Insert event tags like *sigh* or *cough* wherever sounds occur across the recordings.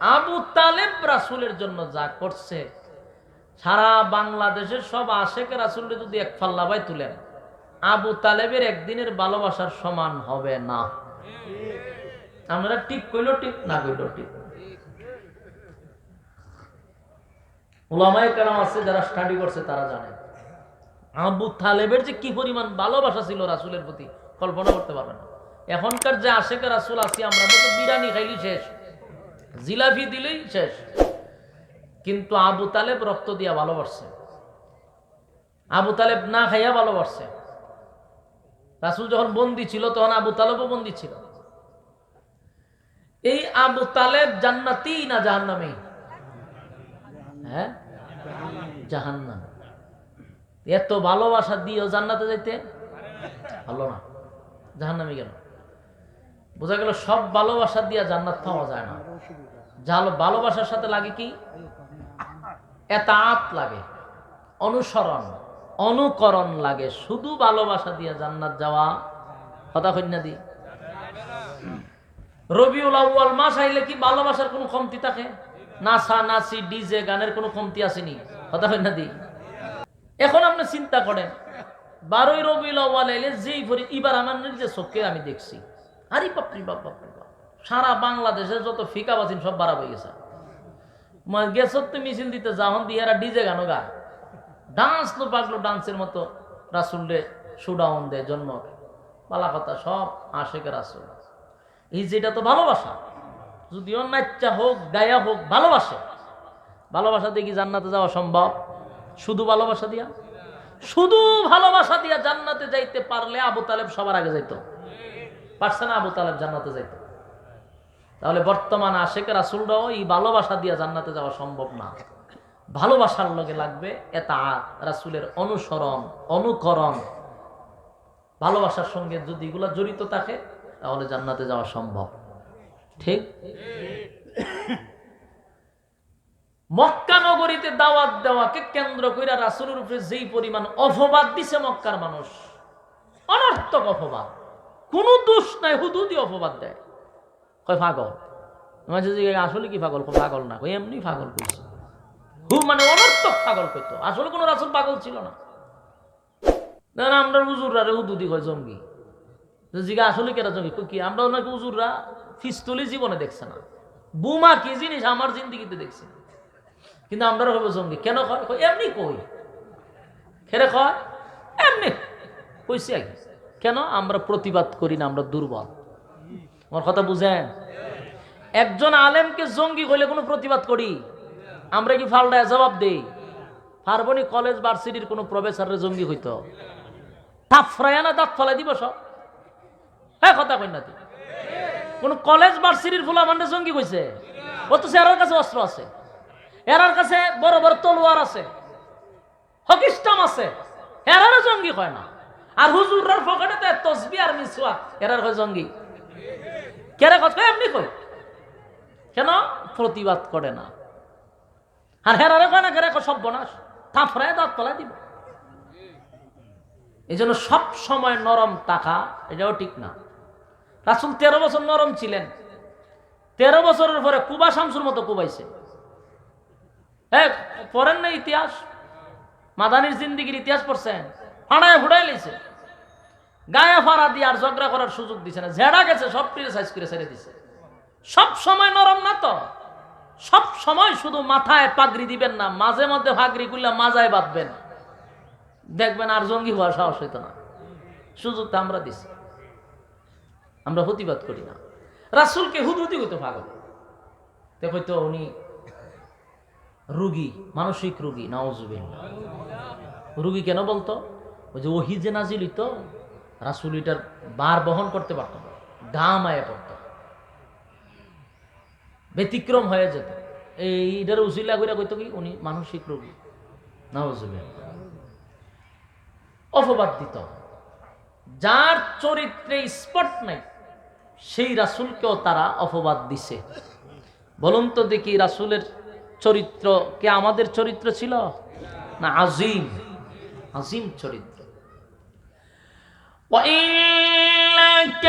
আবু তালেব রাসুলের জন্য যা করছে, সারা বাংলাদেশের সব আশেখ রাসুলকে যদি এক ফাল্লা ফাল্লাবাই তুলেন, আবু তালেবের একদিনের ভালোবাসার সমান হবে না। আমরা ঠিক কইল ঠিক না কইল ঠিক ওলামায় কালাম আছে, যারা স্টাডি করছে তারা জানে। আবু তালেবের যে কি পরিমাণ ভালোবাসা ছিল রাসুলের প্রতি, কল্পনা করতে পারবে না। এখনকার যে আশেখ রাসুল আছি আমরা তো বিরিয়ানি খাইলি শেষ। জিলাপি দিলেই শেষ। কিন্তু আবু তালেব রক্ত দিয়া ভালোবাসছে। আবু তালেব না খাইয়া ভালোবাসছে। রাসুল যখন বন্দি ছিল, তখন আবু তালেবও বন্দি ছিল। এই আবু তালেব জান্নাতি না জাহান্নামী? হ্যাঁ? জাহান্নাম। এত ভালোবাসা দিয়েও জান্নাতে যাইতে ভালো না। জাহান্নামে গেল বোঝা গেল সব ভালোবাসা দিয়ে জান্নাত পাওয়া যায় না। জালো ভালোবাসার সাথে লাগে কি? এতাত লাগে, অনুসরণ, অনুকরণ লাগে। শুধু ভালোবাসা দিয়ে জান্নাত যাওয়া কথা কন্যা দি। রবিউল মাস আইলে কি ভালোবাসার কোনো কমতি থাকে? নাচা নাচি ডিজে গানের কোনো কমতি আসেনি? কথা কন্যা দি। এখন আপনি চিন্তা করেন, বারোই রবিউল আউ্য়াল আইলে যেই ভরি এবার আমার নিজের চোখে আমি দেখছি আরে বাপরি বাপ বাপরি বাপ। সারা বাংলাদেশে যত ফিকা বাসিন সব বাড়া হয়ে গেছে। গেছত তো মিছিল দিতে যাহন দিয়ে এরা ডিজে গানো গা। ডান্স তো পাগলো ডান্সের মতো রাসুলরে সুডাউন দেয়, জন্ম পালা কথা, সব আশেকের রাসুল। এই যেটা তো ভালোবাসা। যদিও নাচ্চা হোক, গায়া হোক, ভালোবাসে। ভালোবাসা দিয়ে কি জান্নাতে যাওয়া সম্ভব? শুধু ভালোবাসা দিয়া? শুধু ভালোবাসা দিয়া জান্নাতে যাইতে পারলে আবু তালেব সবার আগে যাইতো। পারছে না আবু তালেব জান্নাতে যাইতে। তাহলে বর্তমান আশেখ রাসুলরাও এই ভালোবাসা দিয়া জান্নাতে যাওয়া সম্ভব না। ভালোবাসার লগে লাগবে এটা রাসুলের অনুসরণ, অনুকরণ। ভালোবাসার সঙ্গে যদি এগুলো জড়িত থাকে, তাহলে জান্নাতে যাওয়া সম্ভব। ঠিক? মক্কা নগরীতে দাওয়াত দেওয়াকে কেন্দ্র করে রাসুলের উপরে যেই পরিমাণ অপবাদ দিছে মক্কার মানুষ, অনর্থক অপবাদ। কোনো দোষ নাই হুদুদি অপবাদ দেয়। কয় পাগল? মাঝে যে আসলে কি পাগল? পাগল না। কই এমনি পাগল কইছে হু মানে অনর্থক পাগল কইতো আসলে কোনো রাসুল পাগল ছিল না। না আমরা উজুররা রে হুদুদি কয় জঙ্গি। জিগা আসলে কেটা জঙ্গি? কি? আমরা ওনাকে উজুররা ফিস্তলি জীবনে দেখছে না। বুমা কি জিনিস আমার জিন্দিগিতে দেখছি। কিন্তু আমরা হব জঙ্গি। কেন কয়, এমনি কই? খেরে কয় এমনি কইছি আগে কেন? আমরা প্রতিবাদ করি না, আমরা দুর্বল। আমার কথা বুঝেন? একজন আলেমকে জঙ্গি কইলে কোনো প্রতিবাদ করি? আমরা কি ফালডায় জবাব দেই? ফারবনি কলেজ, ভার্সিটির কোনো প্রফেসরের জঙ্গি হইতো। থাফরায়া না দাঁত ফলাই দিব সব? হ্যাঁ কথা কই না কোন কলেজ, ভার্সিটির ফুলা মানে জঙ্গি কইছে ও তো এরার কাছে অস্ত্র আছে। এরার কাছে বড় বড় তলোয়ার আছে। হকিস্টাম আছে। এরারও জঙ্গি কয় না। আর হুজুরের পকেটে তসবি আর মিসওয়া এরার কয় জঙ্গি? কেরে কথা এমনি কই কেন? প্রতিবাদ করে না। আর হেরারে কয় না, কেরে সব বনাস থাফরায় দাঁত তলায় দিব। এই জন্য সব সময় নরম টাকা, এটাও ঠিক না। রাসুল তেরো বছর নরম ছিলেন। তেরো বছরের পরে কুবা শামসুর মতো কুবাইছে। হ্যাঁ পড়েন না ইতিহাস? মাদানির জিন্দিগির ইতিহাস পড়ছেন? ফাড়ায় ফুড়াই লেছে গায়ে ফাড়া দিয়ে আর ঝগড়া করার সুযোগ দিছে না। ঝেড়া গেছে, সব সাইজ করে ছেড়ে দিছে। সব সময় নরম না তো? সব সময় শুধু মাথায় পাগড়ি দিবেন না, মাঝে মধ্যে পাগড়ি করলে মাজায় বাঁধবেন। দেখবেন আর জঙ্গি হওয়ার সাহস হইতো না। সুযোগটা আমরা দিছি। আমরা প্রতিবাদ করি না। রাসুলকে হুদহুদি হইতো পাগল। দেখো তো উনি রুগী, মানসিক রুগী নওয়াজুবিল্লাহ রুগী কেন বলতো? ওই যে ওহি যে নাজিল হইতো রাসুল এটার বার বহন করতে পারত না। গাম আয়া পড়তো। ব্যতিক্রম হয়ে যেত। এই এটার উচিলা করে কইতো কি, উনি মানসিক রোগী। অপবাদ দিত। যার চরিত্রে স্পট নাই, সেই রাসুলকেও তারা অপবাদ দিছে। বলুন তো দেখি রাসুলের চরিত্র কে আমাদের চরিত্র ছিল? না, আজিম। আজিম চরিত্র। وإنك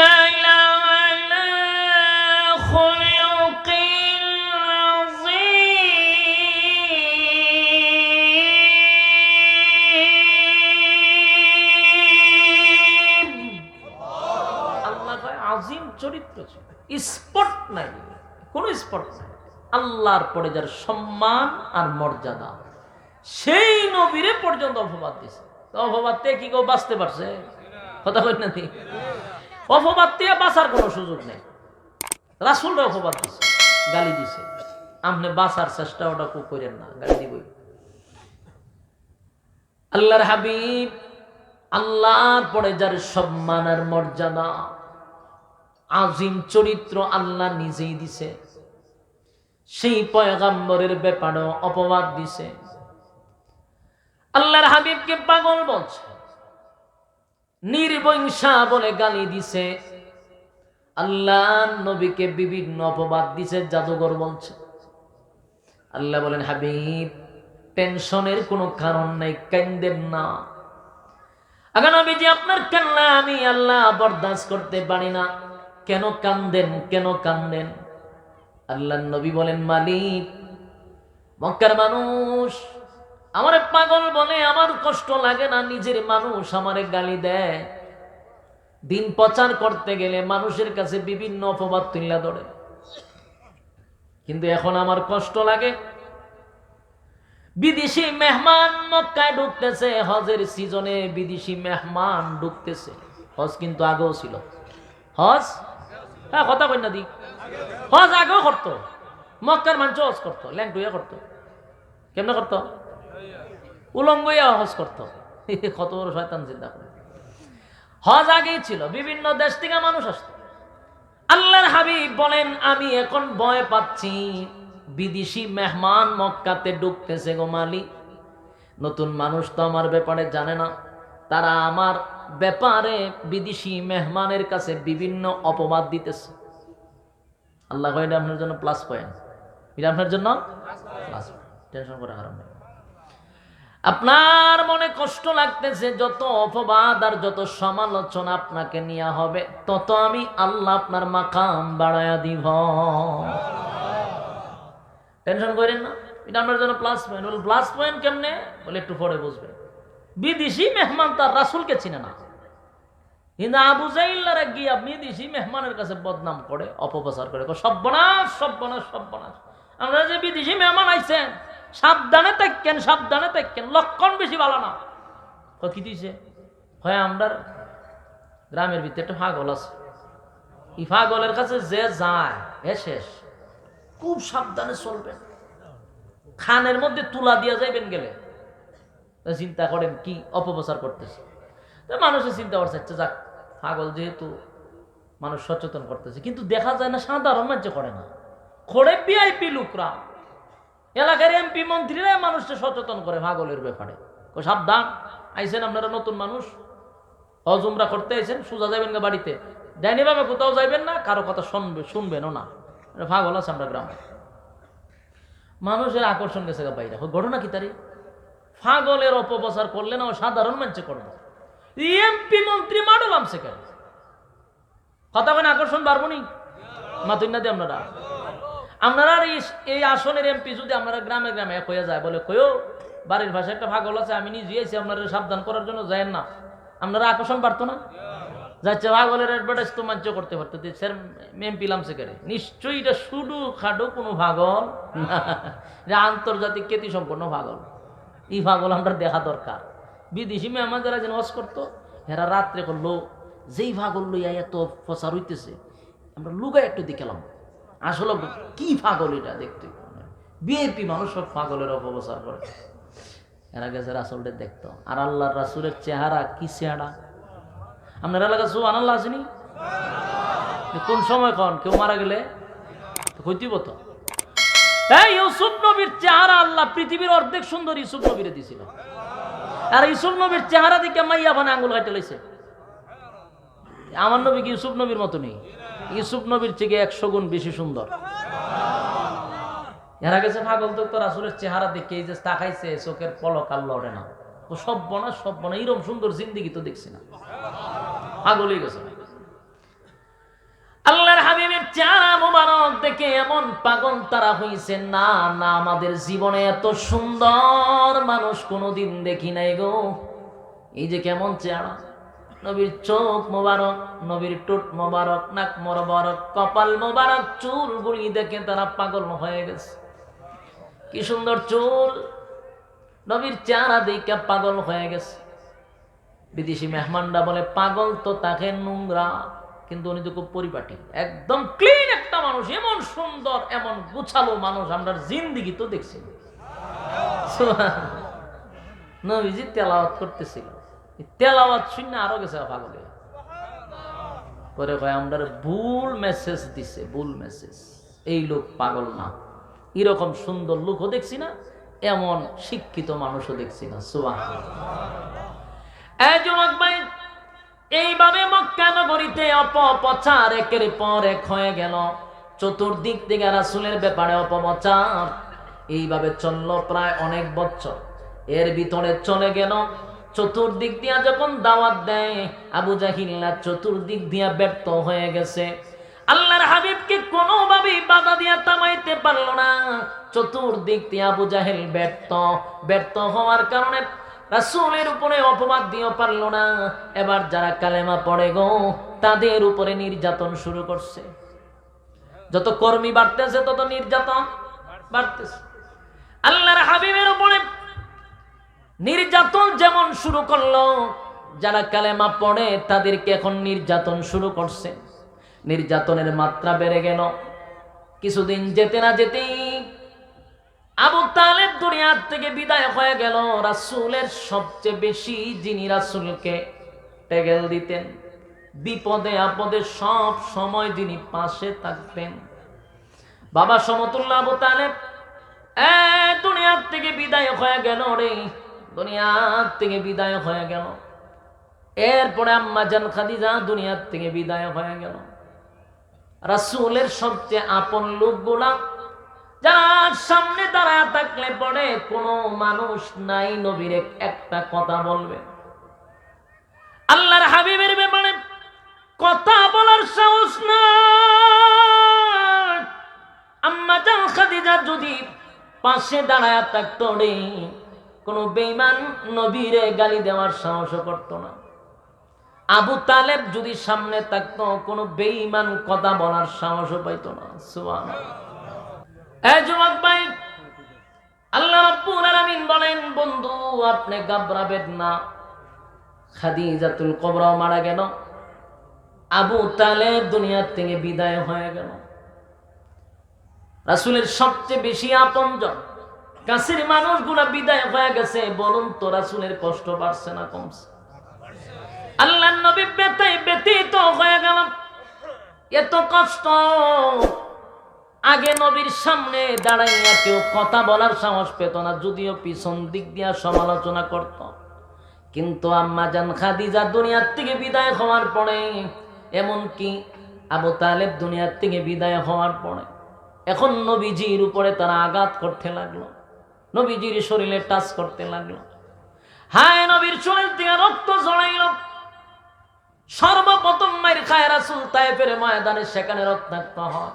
আল্লাহ আজিম চরিত্র স্পট নাই। স্পট নাই। আল্লাহর পরে যার সম্মান আর মর্যাদা, সেই নবীরে পর্যন্ত অপবাদ দিছে। অপবাদ থেকে কেউ বাঁচতে পারছে? কথা কই না? অপবাদ থেকে বাঁচার কোনো সুযোগ নেই। রাসুলরা অপবাদ দিছে, গালি দিছে। আপনি বাঁচার চেষ্টা ওটা কেউ করেন না, গালি দিবই। আল্লাহর হাবিব, আল্লাহর পরে যার সম্মান আর মর্যাদা, আজিম চরিত্র আল্লাহ নিজেই দিছে। সেই পয়গাম্বরের ব্যাপারেও অপবাদ দিছে। আল্লাহর হাবিবকে পাগল বলছে। নির্বংশা বলে গালি দিছে। আল্লাহ নবীকে বিভিন্ন অপবাদ দিছে, জাদুঘর বলছে। আল্লাহ বলেন, হাবিব, টেনশনের কোনো কারণ নাই কেন্দেন না। আগে যে আপনার কান্না আমি আল্লাহ বরদাস্ত করতে পারি না। কেন কান্দেন কেন কান্দেন? আল্লাহ নবী বলেন, মালিক, মক্কার মানুষ আমারে পাগল বলে আমার কষ্ট লাগে না, নিজের মানুষ আমারে গালি দেয়। দিন প্রচার করতে গেলে মানুষের কাছে বিভিন্ন অপবাদ তুল্লা ধরে। কিন্তু এখন আমার কষ্ট লাগে। বিদেশি মেহমান মক্কায় ঢুকতেছে, হজের সিজনে বিদেশি মেহমান ঢুকতেছে। হজ কিন্তু আগেও ছিল। হজ? হ্যাঁ কথা কই না দি। হজ আগেও করতো। মক্কার মানুষ হজ করতো, ল্যাংটুইয়া করতো। কেমনে করতো? উলঙ্গইয়া হজ করতো। *laughs* কত বড় শয়তান চিন্তা করে। হজ আগেই ছিল, বিভিন্ন দেশ থেকে মানুষ আসতো। আল্লাহর হাবিব বলেন, আমি এখন ভয় পাচ্ছি। বিদেশি মেহমান মক্কাতে ঢুকতেছে গো মালি নতুন মানুষ তো আমার ব্যাপারে জানে না। তারা আমার ব্যাপারে বিদেশি মেহমানের কাছে বিভিন্ন অপবাদ দিতেছে। আল্লাহ এটা আপনার জন্য প্লাস পয়েন্ট এটা আপনার জন্য প্লাস টেনশন করে হারাম আপনার মনে কষ্ট লাগতেছে যত অপবাদ আর যত সমালোচনা আপনাকে নেওয়া হবে তত আমি আল্লাহ আপনার মাকাম বাড়ায়া দিব। টেনশন করেন না এটা আপনার জন্য প্লাস পয়েন্ট বলে প্লাস পয়েন্ট কেমনে? বলে একটু পরে বুঝবেন। বিদেশি মেহমান তার রাসুলকে চিনে না। কিন্তু আবু জাইল্লারা গিয়া বিদেশি মেহমানের কাছে বদনাম করে অপপ্রচার করে কয়, সর্বনাশ সর্বনাশ সর্বনাশ। আমরা যে বিদেশি মেহমান আইছেন সাবধানে থাকেন সাবধানে থাকেন। লক্ষণ বেশি ভালো না। কি দিছে? হয় আমরা গ্রামের ভিতরে একটা ফাগল আছে। এই ফাগলের কাছে যে যায় হে শেষ। খুব সাবধানে চলবেন। খানের মধ্যে তুলা দিয়া যাইবেন গেলে। চিন্তা করেন কি অপপ্রচার করতেছে। মানুষের চিন্তা করছে আচ্ছা যাক পাগল যেহেতু মানুষ সচেতন করতেছে, কিন্তু দেখা যায় না সাধারণ মানুষ করে না। করে বিআইপি লোকরা। এলাকার এমপি মন্ত্রীরা মানুষকে সচেতন করে পাগলের ব্যাপারে। সাবধান। আইছেন আপনারা নতুন মানুষ। হজুমরা করতে আইছেন, সোজা যাবেন গা বাড়িতে। ডাইনি ভাবে কোথাও যাইবেন না, কারও কথা শুনবে শুনবেনও না। পাগল আছে আমরা গ্রামে। মানুষের আকর্ষণ গেছে গা বাইরে। ঘটনা কি তারি পাগলের অপপ্রচার করলে না ও সাধারণ মানুষে করব। এমপি মন্ত্রী মাডলাম সেখানে কথা কেন আকর্ষণ পারব নি? মাতুই না দিয়ে আপনারা। আপনারা এই- আসনের এমপি যদি আপনারা গ্রামে গ্রামে এক হয়ে যায়, বলে কয়ো বাড়ির ভাষায় একটা পাগল আছে, আমি নিজে আছি আপনারা সাবধান করার জন্য যায়েন না। আপনারা আকর্ষণ পারতো না? যাচ্ছে, পাগলের অ্যাডভার্টাইজ তো মাঞ্চ করতে পারতো স্যার এমপি লামছে করে নিশ্চয়ই এটা শুধু খাডো কোনো পাগল না আন্তর্জাতিক খ্যাতি সম্পন্ন পাগল। এই পাগল আমরা দেখা দরকার। বিদেশি মেহমান যারা যেন ওয়াজ করতো এরা রাত্রে করল, যেই পাগল লইয়া এত প্রচার হইতেছে, আমরা লুগায় একটু দেখলাম আসলে কি পাগল এটা দেখতে? বিএপি মানুষ সব পাগলের অপপ্রচার করে। এরা গেছে রাসুলটা দেখতো, আর আল্লাহর রাসুলের চেহারা কি চেহারা? আপনার এলাকা সু আনাল্লাহ আসেনি কোন সময় কন? কেউ মারা গেলে? কইতিব তো? এই ইউসুফ নবীর চেহারা আল্লাহ পৃথিবীর অর্ধেক সুন্দর ইউসুফ নবীরে দিছিল। আর ইউসুফ নবীর চেহারা দিকে মাইয়া বানে আঙ্গুল কাটে লইছে। আমার নবী কি ইউসুফ নবীর মতো নেই ইউসুফ নবীর থেকে একশো গুণ বেশি সুন্দর। এরা গেছে পাগল তো রাসুলের চেহারা দেখে এই যে তাকাইছে, চোখের পলক আর লড়ে না। ও সব বনা সব বনা এরকম সুন্দর জিন্দিগি তো দেখছি না। পাগলই গেছে। আল্লাহর হাবিবের চেহারা মোবারক দেখে এমন পাগল তারা হইছে, না না, আমাদের জীবনে এত সুন্দর মানুষ কোনোদিন দেখি নাই গো। এই যে কেমন চেহারা। নবীর চোখ মোবারক, নবীর টুট মোবারক, নাক মোবারক, কপাল মোবারক, চুল গুলি দেখে তারা পাগল হয়ে গেছে। কি সুন্দর চুল। নবীর চেহারা দেখে পাগল হয়ে গেছে। বিদেশি মেহমানরা বলে, পাগল তো তাকে নোংরা, কিন্তু উনি তো খুব পরিপাটি। একদম ক্লিন একটা মানুষ, এমন সুন্দর, এমন গুছালো মানুষ আমরা জিন্দিগি তো দেখছি। নবীজি তেলাওয়াত করতেছিল। তেলাওয়াত শুনে আরও গেছে পাগলে পরে কয় আমরা ভুল মেসেজ দিছে, ভুল মেসেজ এই লোক পাগল না। এরকম সুন্দর লোকও দেখছি না, এমন শিক্ষিত মানুষও দেখছি না। সুবাহ এইভাবে মক্কা নগরীতে একের পর এক হয়ে গেল। চতুর্দিক থেকে রাসুলের ব্যাপারে অপপ্রচার। এইভাবে চলল প্রায় অনেক বছর। এর ভিতরে চলে গেল চতুর্দিক দিয়া যখন দাওয়াত দেয়, আবু জাহিল্লা চতুর্দিক দিয়া ব্যর্থ হয়ে গেছে। আল্লাহর হাবিবকে কোনোভাবেই বাধা দিয়া থামাইতে পারল না। চতুর্দিক দিয়ে আবু জাহেল ব্যর্থ। ব্যর্থ হওয়ার কারণে রাসূলের উপরে অপবাদ দিও পারল না। এবার যারা কালেমা পড়ে গো, তাদের উপরে নির্যাতন শুরু করছে। যত কর্মী বাড়তেছে, তত নির্যাতন বাড়তেছে। আল্লাহর হাবিবের উপরে নির্যাতন যেমন শুরু করল, যারা কালেমা পড়ে তাদেরকে এখন নির্যাতন শুরু করছে। নির্যাতনের মাত্রা বেড়ে গেল। কিছুদিন যেতে না যেতেই আবু তালেব দুনিয়ার থেকে বিদায় হয়ে গেল। রাসূলের সবচেয়ে বেশি যিনি রাসূলকে টেগেল দিতেন, বিপদে আপদে সব সময় যিনি পাশে থাকতেন। বাবা সমতুল্লাহ আবু তালেব, এ, দুনিয়ার থেকে বিদায় হয়ে গেল রে। দুনিয়ার থেকে বিদায় হয়ে গেল। এরপরে আম্মা জান খাদিজা দুনিয়ার থেকে বিদায় হয়ে গেল। রাসূলের সবচেয়ে আপন লোকগুলা, যার সামনে দাঁড়ায় থাকলে পরে কোনো মানুষ নাই নবীর একটা কথা বলবে। আল্লাহর হাবিবের ব্যাপারে কথা বলার সাহস না আম্মা জান খাদিজা যদি পাশে দাঁড়ায় থাকতো রে কোনো বেইমান নবীরে গালি দেওয়ার সাহসও করতো না। আবু তালেব যদি সামনে থাকতো, কোনো বেইমান কথা বলার সাহসও পাইতো না। এই যুবক ভাই, আল্লাহ রাব্বুল আলামিন বলেন, বন্ধু, আপনি ঘাবড়াবেন না। খাদিজাতুল কুবরা মারা গেল। আবু তালেব দুনিয়ার থেকে বিদায় হয়ে গেল। রাসূলের সবচেয়ে বেশি আপনজন কাছের মানুষগুলা বিদায় হয়ে গেছে, বলুন তো রাসূলের কষ্ট বাড়ছে না কমছে? আল্লাহ নবী বেতাই ব্যতীত হয়ে গেল এত কষ্ট। আগে নবীর সামনে দাঁড়াইয়া কেউ কথা বলার সাহস পেত না, যদিও পিছন দিক দিয়া সমালোচনা করত। কিন্তু আম্মা জান খাদিজা দুনিয়ার থেকে বিদায় হওয়ার পরে, এমনকি আবু তালেব দুনিয়ার থেকে বিদায় হওয়ার পরে, এখন নবীজির উপরে তারা আঘাত করতে লাগল। নবীজির শরীরে টাচ করতে লাগল। হায় নবীর শরীর থেকে রক্ত জড়াইল সর্বপ্রথম মায়ের খায় রাসুল তাইফের ময়দানে সেখানে রক্তাক্ত হয়।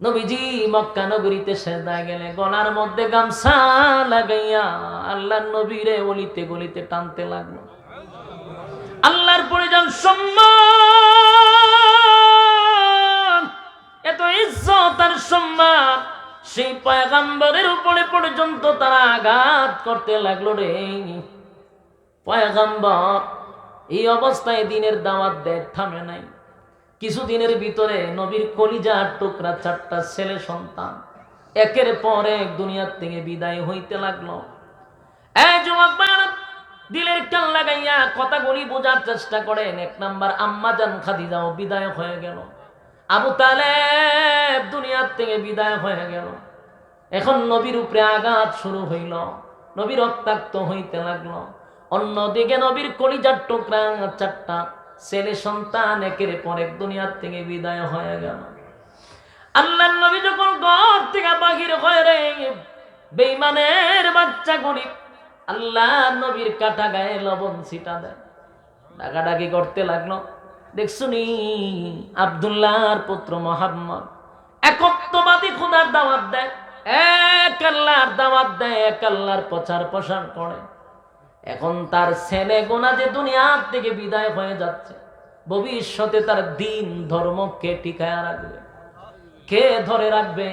নবীজি মক্কা নগরীতে সেদায় গেলে গলার মধ্যে গামছা লাগাইয়া আল্লাহর নবীরে অলিতে গলিতে টানতে লাগল। আল্লাহর পরিজন সম্মান, এত ইজ্জত আর সম্মান। সেই পয়গাম্বরের উপরে পর্যন্ত তারা আঘাত করতে লাগল রে। পয়গাম্বর, এই অবস্থায় দিনের দাওয়াত দেয়, থামে নাই। কিছুদিনের ভিতরে নবীর কলিজার টুকরা চারটা ছেলে সন্তান একের পর এক দুনিয়ার থেকে বিদায় হইতে লাগল। দিলের কান লাগাইয়া কথাগুলি বোঝার চেষ্টা করেন। এক নাম্বার আম্মা জান খাদিজাও বিদায় হয়ে গেল। আবু তালেব দুনিয়ার থেকে বিদায় হয়ে গেল। এখন নবীর উপরে আঘাত শুরু হইল। নবীর রক্তাক্ত হইতে লাগল। অন্যদিকে নবীর কলিজার টুকরা, চারটা ছেলে সন্তান একের পর এক দুনিয়ার থেকে বিদায় হয়ে গেল। আল্লাহ নবী যখন ঘর থেকে বাহির হয়ে রে বেইমানের বাচ্চা গরিব আল্লাহ নবীর কাটা গায়ে লবণ ছিটা দেয়। ডাকাডাকি করতে লাগল। দেখছুনি আবদুল্লাহর পুত্র মোহাম্মদ। একত্ববাদী খুদার দাওয়াত দেয়, এক আল্লাহর দাওয়াত দেয়, এক আল্লাহর প্রচার প্রসার করে। এখন তার ছেলে গোনা যে দুনিয়ার থেকে বিদায় হয়ে যাচ্ছে, ভবিষ্যতে তার দিন, ধর্ম কে টিকায় রাখবে? কে ধরে রাখবে?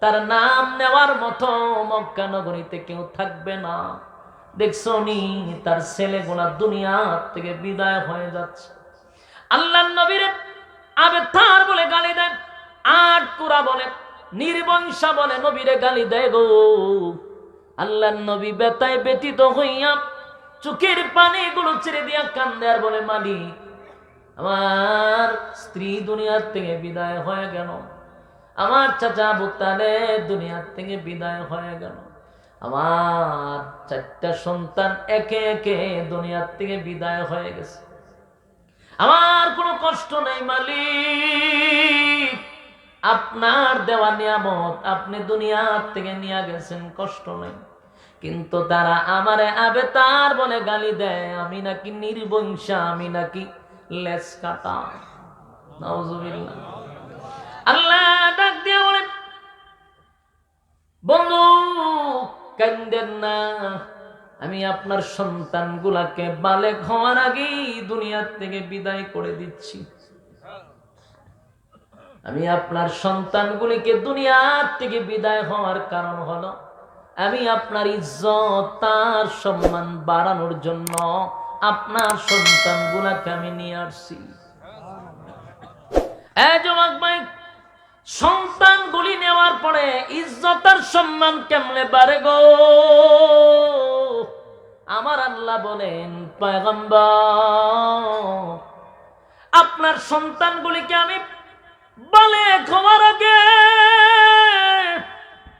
তার নাম নেওয়ার মতো মক্কা নগরীতে কেউ থাকবে না। দেখছ নি তার ছেলে গোনা দুনিয়ার থেকে বিদায় হয়ে যাচ্ছে। আল্লাহ নবীর আবে তার বলে গালি দেন, আট কুরা বলে, নির্বংশা বলে নবীরে গালি দেয় গো। আল্লাহ নবী বেতায় ব্যতীত হইয়া চোখের পানি গুলো ছেড়ে দিয়া কান্দে আর বলে, মালিক, আমার স্ত্রী দুনিয়ার থেকে বিদায় হয়ে গেল। আমার চাচা বুতালে দুনিয়ার থেকে বিদায় হয়ে গেল। আমার চারটা সন্তান একে একে দুনিয়ার থেকে বিদায় হয়ে গেছে। আমার কোনো কষ্ট নেই, মালিক। আপনার দেওয়া নিয়ামত আপনি দুনিয়ার থেকে নিয়ে গেছেন, কষ্ট নেই। কিন্তু তারা আমারে আবে তার বলে গালি দেয়, আমি নাকি নির্বংশা, আমি নাকি লেস কাটা। আল্লাহ ডাক দিয়ে বন্ধু, কান্দেন না। আমি আপনার সন্তানগুলাকে বালে হওয়ার আগেই দুনিয়ার থেকে বিদায় করে দিচ্ছি। আমি আপনার সন্তানগুলিকে দুনিয়ার থেকে বিদায় হওয়ার কারণ হলো, আমি আপনার ইজ্জত, তার সম্মান বাড়ানোর জন্য আপনার সন্তানগুলাকে আমি নিয়ে আসছি। যুবক ভাই সন্তানগুলি নেওয়ার পরে ইজ্জত আর সম্মান কেমনে বাড়ে গো? আমার আল্লাহ বলেন আপনার সন্তানগুলিকে আমি বলে ক্ষমার আগে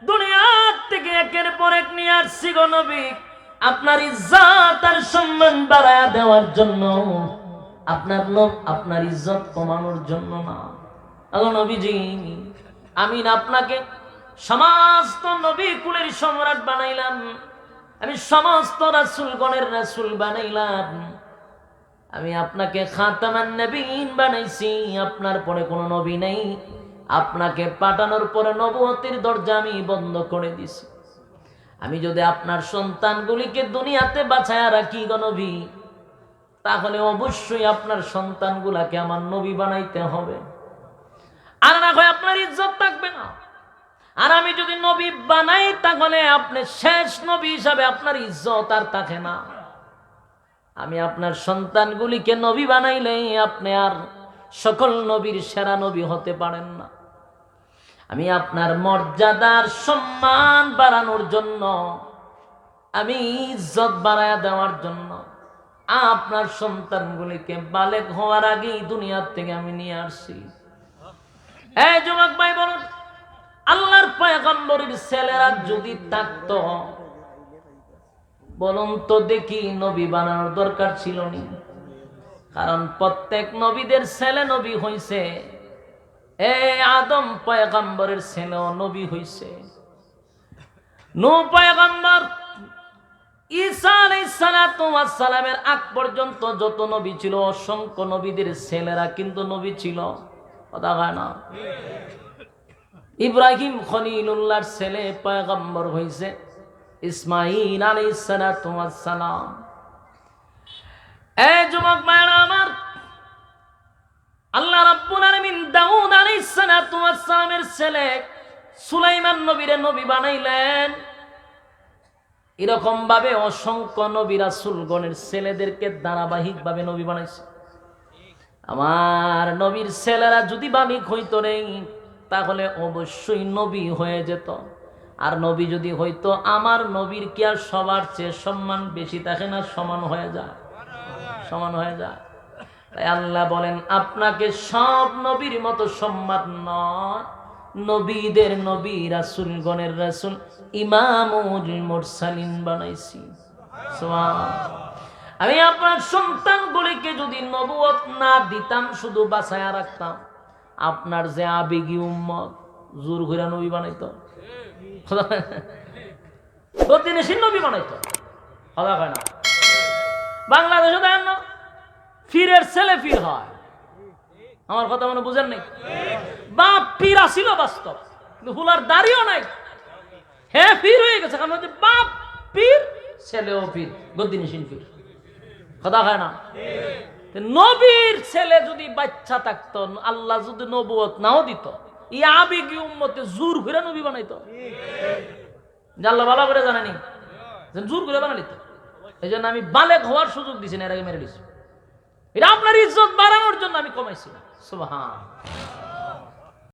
দুনিয়ার থেকে একের পর এক নিয়ে আসছি গো নবী। আপনার ইজ্জত আর সম্মান বাড়ায়া দেওয়ার জন্য, আপনার লোক আপনার ইজ্জত কমানোর জন্য না। নবীজি, আমি আপনাকে সমস্ত নবী কুলের সম্রাট বানাইলাম। আমি সমস্ত রাসুলগণের রাসুল বানাইলাম। আমি আপনাকে খাতামান নবীন বানাইছি, আপনার পরে কোনো নবী নেই। আপনাকে পাঠানোর পরে নবতির দরজা আমি বন্ধ করে দিছি। আমি যদি আপনার সন্তানগুলিকে দুনিয়াতে বাছায়া রাখি গো নবী, তাহলে অবশ্যই আপনার সন্তানগুলাকে আমার নবী বানাইতে হবে। আর না হয় আপনার ইজ্জত থাকবে না। আর আমি যদি নবী বানাই, তাহলে আপনি শেষ নবী হিসাবে আপনার ইজ্জত আর থাকে না। আমি আপনার সন্তানগুলিকে নবী বানাইলে আপনি আর সকল নবীর সেরা নবী হতে পারেন না। আমি আপনার মর্যাদার সম্মান বাড়ানোর জন্য, আমি ইজ্জত বাড়ায়া দেওয়ার জন্য আপনার সন্তানগুলিকে বালেক হওয়ার আগেই দুনিয়ার থেকে আমি নিয়ে আসছি। এই যুবক ভাই বলুন আল্লাহর পয়গম্বরের ছেলেরা যদি থাকতো, বলুন তো দেখি নবী বানানোর দরকার ছিল নি? কারণ প্রত্যেক নবীদের ছেলে নবী হইছে। এ আদম পয়গম্বরের ছেলেও নবী হইছে। নু পয়গম্বর ঈসা আলাইহিস সালাতু আগ পর্যন্ত যত নবী ছিল, অসংখ্য নবীদের ছেলেরা কিন্তু নবী ছিল। কথা ইব্রাহিম খলিলুল্লাহর ছেলে পয়গম্বর হইছে ইসমাইল ওয়াস সালাম এ যুবক ছেলে সুলাইমান নবীরে নবী বানাইলেন। এরকম ভাবে অসংখ্য নবী রাসূলগণের ছেলেদেরকে ধারাবাহিকভাবে নবী বানাইছে। আমার নবীর ছেলেরা যদি বালিক হইতো রে তাহলে অবশ্যই নবী হয়ে যেত। আর নবী যদি হইতো, আমার নবীর কি আর সবার চেয়ে সম্মান বেশি থাকে না সমান হয়ে যায়? সমান হয়ে যায়। তাই আল্লাহ বলেন, আপনাকে সব নবীর মতো সম্মান নয়। নবীদের নবী রাসুল ইমামুল মুরসালিন বানাইছি। সুবহান আমি আপনার সন্তানগুলিকে যদি নবুয়ত না দিতাম, শুধু বাছায়া রাখতাম, আপনার যে আবেগী উম্মত, জোর ঘুরা নবী বানাইতো। প্রতিনিশী নবী বানাইতো। কথা কয় না? বাংলাদেশে দেখেন না ফিরের ছেলে ফির হয়। আমার কথা মনে বুঝেন নাই? বাপ পীর আসিল বাস্তব, কিন্তু হুলার দাড়িও নাই। হ্যাঁ ফির হয়ে গেছে, কারণ হচ্ছে বাপ পীর, ছেলেও পীর গদ্দিনী শিল্পীর কথা হয় না। নবীর ছেলে যদি বাচ্চা থাকতো, আল্লাহ যদি নবুয়ত নাও দিত ই আবেগি উম্মতে জোর ঘুরে নবী বানাইতো। আল্লাহ ভালো করে জানেনি জোর ঘুরে বানালি তো। এই জন্য আমি বালেক হওয়ার সুযোগ দিছি না, এর আগে মেরে দিছি। এটা আপনার ইজ্জত বাড়ানোর জন্য আমি কমাইছি সুবহান।